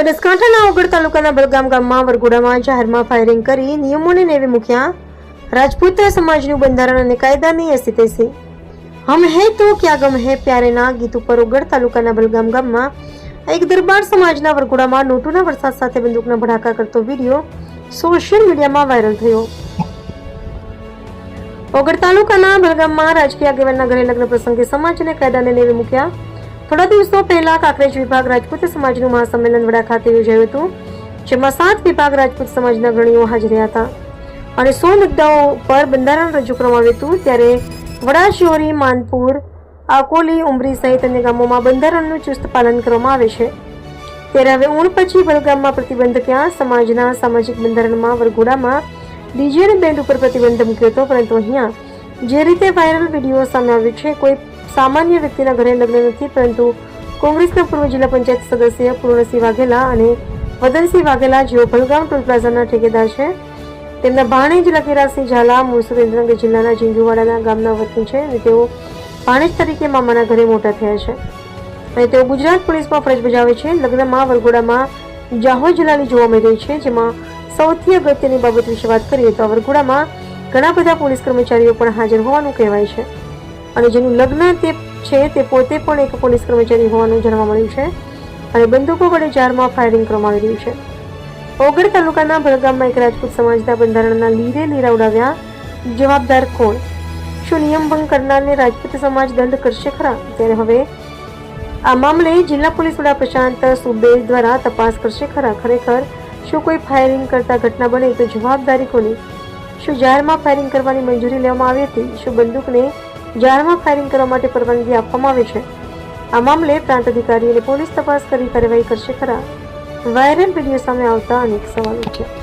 બનાસકાંઠાના ઓગળ તાલુકાના બલગામ ગામમાં વરઘોડામાં જાહેરમાં ફાયરિંગ કરી નિયમોને નેવે મૂક્યા. રાજપૂત સમાજનું બંધારણ અને કાયદાની અસ્થિતિ હમ હે તો ક્યાં ગમ હે પ્યારેના ગીત ઉપર ઓગળ તાલુકાના બલગામ ગામમાં એક દરબાર સમાજના વરઘોડામાં નોટોના વરસાદ સાથે બંદૂકના ભડાકા કરતો વીડિયો સોશિયલ મીડિયામાં વાયરલ થયો. ઓગળ તાલુકાના બલગામમાં રાજકીય આગેવાનના ઘરે લગ્ન પ્રસંગે સમાજ અને કાયદાને નેવે મૂક્યા. થોડા દિવસો પહેલા કાંકરેજ વિભાગ રાજપૂત સમાજનું મહાસંમેલન વડા ખાતે યોજાયું હતું, જેમાં સાત વિભાગ રાજપૂત સમાજના અગ્રણીઓ હાજર હતા. અને સો મુદ્દાઓ પર બંધારણ રજૂ કરવામાં આવ્યું હતું, ત્યારે વડાશિહોરી માનપુર, આકોલી, ઉમરી સહિત અન્ય ગામોમાં બંધારણનું ચુસ્ત પાલન કરવામાં આવે છે. ત્યારે હવે ઊણ પછી બલગામમાં પ્રતિબંધ ક્યાં? સમાજના સામાજિક બંધારણમાં વરઘોડામાં ડીજે બેન્ડ ઉપર પ્રતિબંધ મૂક્યો હતો, પરંતુ અહીંયા જે રીતે વાયરલ વીડિયો સામે આવ્યો છે, કોઈ સામાન્ય વ્યક્તિના ઘરે લગ્ન નથી, પરંતુ કોંગ્રેસના પૂર્વ જિલ્લા પંચાયત સદસ્ય પૂર્ણસિંહ વાઘેલા અને વદનસિંહ વાઘેલા જેઓ ભલગામ ટોલ પ્લાઝાના ઠેકેદાર છે. તેમના ભાણેજ લકીરાસિંહ ઝાલા મૂળ સુરેન્દ્રનગર જિલ્લાના જીંજુવાડાના ગામના વતની છે અને તેઓ ભાણેજ તરીકે મામાના ઘરે મોટા થયા છે. અને તેઓ ગુજરાત પોલીસમાં ફરજ બજાવે છે. લગ્નમાં વરઘોડામાં જાહો જલાલી જોવા મળી રહી છે, જેમાં સૌથી અગત્યની બાબત વિશે વાત કરીએ તો વરઘોડામાં ઘણા બધા પોલીસ કર્મચારીઓ પણ હાજર હોવાનું કહેવાય છે. અને જેનું લગ્ન તે છે તે પોતે પણ એક પોલીસ કર્મચારી હોવાનું જાણવા મળ્યું છે અને બંદૂકો વડે જારમાં ફાયરિંગ કરવામાં આવી રહ્યું છે. ઓગળ તાલુકાના ભરગામમાં એક રાજપૂત સમાજના બંધારણના લીરે લીરા ઉડાવ્યા. જવાબદાર કોણ? શું નિયમ ભંગ કરનારને રાજપૂત સમાજ દંડ કરશે ખરા? ત્યારે હવે આ મામલે જિલ્લા પોલીસ વડા પ્રશાંત સુબે દ્વારા તપાસ કરશે ખરા? ખરેખર શું કોઈ ફાયરિંગ કરતા ઘટના બને તો જવાબદારી કોની? શું જાહેરમાં ફાયરિંગ કરવાની મંજૂરી લેવામાં આવી હતી? શું બંદૂકને જાહેરમાં ફાયરિંગ કરવા માટે પરવાનગી આપવામાં આવી છે. આ મામલે પ્રાંત અધિકારી અને પોલીસ તપાસ કરી કાર્યવાહી કરશે ખરા. વાયરલ વીડિયો સામે આવતા અનેક સવાલો છે.